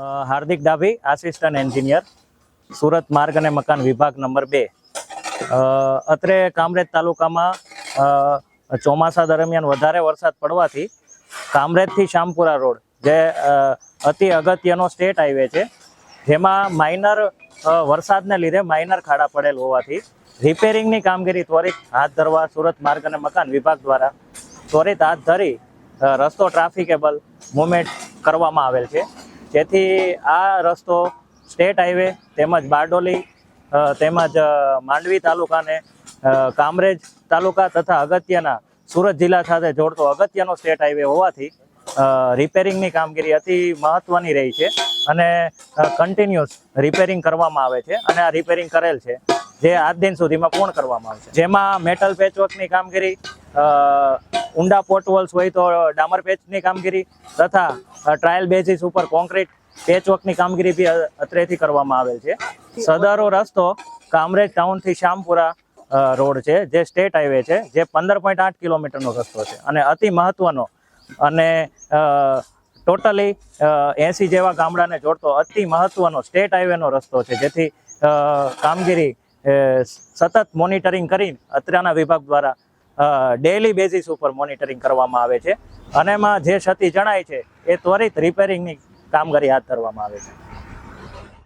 હાર્દિક Dabhi, assistant engineer, Surat માર્ગ અને મકાન વિભાગ નંબર બે. અત્રે કામરેજ તાલુકામાં ચોમાસા દરમિયાન વધારે વરસાદ પડવાથી કામરેજથી શામપુરા રોડ, જે અતિ અગત્યનો સ્ટેટ હાઈવે છે, જેમાં માઇનર વરસાદને લીધે માઇનર ખાડા પડેલ હોવાથી રિપેરિંગની કામગીરી ત્વરિત હાથ ધરવા સુરત માર્ગ અને મકાન વિભાગ દ્વારા ત્વરિત હાથ ધરી રસ્તો ટ્રાફિકેબલ મુવમેન્ટ કરવામાં આવેલ છે. જેથી આ રસ્તો સ્ટેટ હાઈવે તેમજ બારડોલી તેમજ માંડવી તાલુકાને કામરેજ તાલુકા તથા અગત્યના સુરત જિલ્લા સાથે જોડતો અગત્યનો સ્ટેટ હાઈવે હોવાથી રિપેરિંગની કામગીરી અતિ મહત્વની રહી છે અને કન્ટિન્યુઅસ રિપેરિંગ કરવામાં આવે છે અને આ રિપેરિંગ કરેલ છે, જે આજ દિન સુધીમાં પૂર્ણ કરવામાં આવશે. જેમાં મેટલ પેચવર્કની કામગીરી ઊંડા પોટવોલ્સ હોય તો ડામર પેચની કામગીરી તથા ટ્રાયલ બેઝિસ ઉપર કોન્ક્રીટ પેચવર્કની કામગીરી બી અત્રેથી કરવામાં આવેલ છે. સદારો રસ્તો કામરેજ ટાઉનથી શ્યામપુરા રોડ છે, જે સ્ટેટ હાઈવે છે, જે પંદર પોઈન્ટ આઠ કિલોમીટરનો રસ્તો છે. અને અતિ મહત્વનો અને ટોટલી એસી જેવા ગામડાને જોડતો અતિ મહત્વનો સ્ટેટ હાઈવેનો રસ્તો છે. જેથી કામગીરી સતત મોનિટરિંગ કરી અત્યારના વિભાગ દ્વારા ડેલી બેઝિસ ઉપર મોનિટરિંગ કરવામાં આવે છે. અને એમાં જે ક્ષતિ જણાય છે, એ ત્વરિત રિપેરિંગની કામગીરી હાથ ધરવામાં આવે છે.